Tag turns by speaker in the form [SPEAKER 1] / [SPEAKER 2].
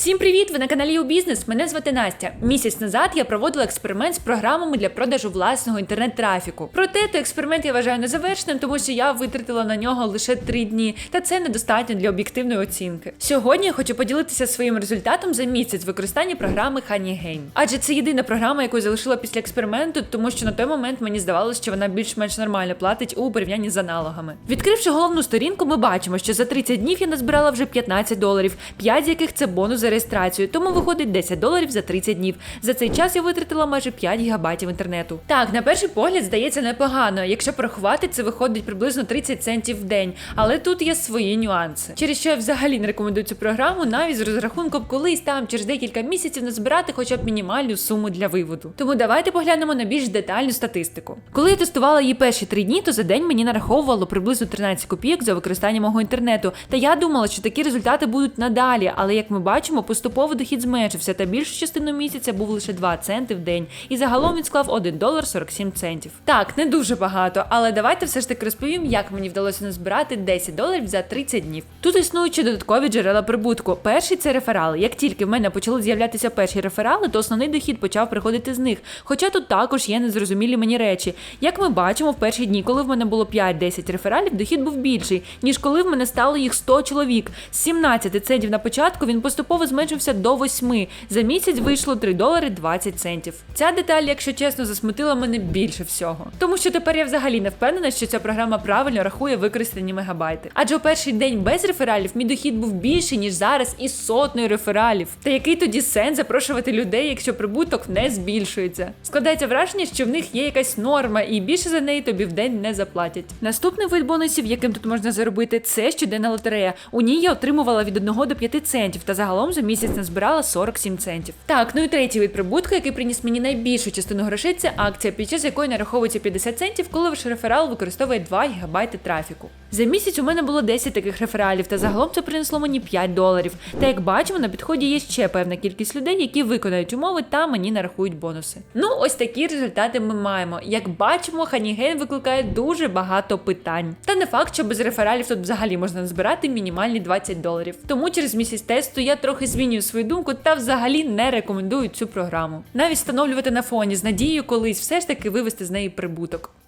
[SPEAKER 1] Всім привіт! Ви на каналі у бізнес. Мене звати Настя. Місяць назад я проводила експеримент з програмами для продажу власного інтернет-трафіку. Проте той експеримент я вважаю незавершеним, тому що я витратила на нього лише три дні, та це недостатньо для об'єктивної оцінки. Сьогодні я хочу поділитися своїм результатом за місяць використання програми HoneyGame. Адже це єдина програма, яку я залишила після експерименту, тому що на той момент мені здавалося, що вона більш-менш нормально платить у порівнянні з аналогами. Відкривши головну сторінку, ми бачимо, що за 30 днів я назбирала вже 15 доларів, 5 з яких це бонус за реєстрацію, тому виходить 10 доларів за 30 днів. За цей час я витратила майже 5 гігабайтів інтернету. Так, на перший погляд здається непогано. Якщо порахувати, це виходить приблизно 30 центів в день. Але тут є свої нюанси. Через що я взагалі не рекомендую цю програму, навіть з розрахунком колись там через декілька місяців назбирати хоча б мінімальну суму для виводу. Тому давайте поглянемо на більш детальну статистику. Коли я тестувала її перші три дні, то за день мені нараховувало приблизно 13 копійок за використання мого інтернету. Та я думала, що такі результати будуть надалі, але як ми бачимо, поступово дохід зменшився, та більшу частину місяця був лише 2 центи в день, і загалом він склав 1 долар 47 центів. Так, не дуже багато, але давайте все ж таки розповім, як мені вдалося назбирати 10 доларів за 30 днів. Тут існують ще додаткові джерела прибутку. Перший це реферали. Як тільки в мене почали з'являтися перші реферали, то основний дохід почав приходити з них. Хоча тут також є незрозумілі мені речі. Як ми бачимо, в перші дні, коли в мене було 5-10 рефералів, дохід був більший, ніж коли в мене стало їх 100 чоловік. З 17 центів на початку він поступово зменшився до 8. За місяць вийшло 3 долари 20 центів. Ця деталь, якщо чесно, засмутила мене більше всього. Тому що тепер я взагалі не впевнена, що ця програма правильно рахує використані мегабайти. Адже у перший день без рефералів мій дохід був більший, ніж зараз із сотнею рефералів. Та який тоді сенс запрошувати людей, якщо прибуток не збільшується? Складається враження, що в них є якась норма, і більше за неї тобі в день не заплатять. Наступний вид бонусів, яким тут можна заробити, це щоденна лотерея. У ній я отримувала від 1 до 5 центів, та загалом за місяць назбирала 47 центів. Так, ну і третій вид прибутку, який приніс мені найбільшу частину грошей, це акція, під час якої нараховується 50 центів, коли ваш реферал використовує 2 гігабайти трафіку. За місяць у мене було 10 таких рефералів, та загалом це принесло мені 5 доларів. Та як бачимо, на підході є ще певна кількість людей, які виконають умови та мені нарахують бонуси. Ну, ось такі результати ми маємо. Як бачимо, Ханіген викликає дуже багато питань. Та не факт, що без рефералів тут взагалі можна збирати мінімальні 20 доларів. Тому через місяць тесту я трохи змінюю свою думку та взагалі не рекомендую цю програму. Навіть встановлювати на фоні з надією колись все ж таки вивести з неї прибуток.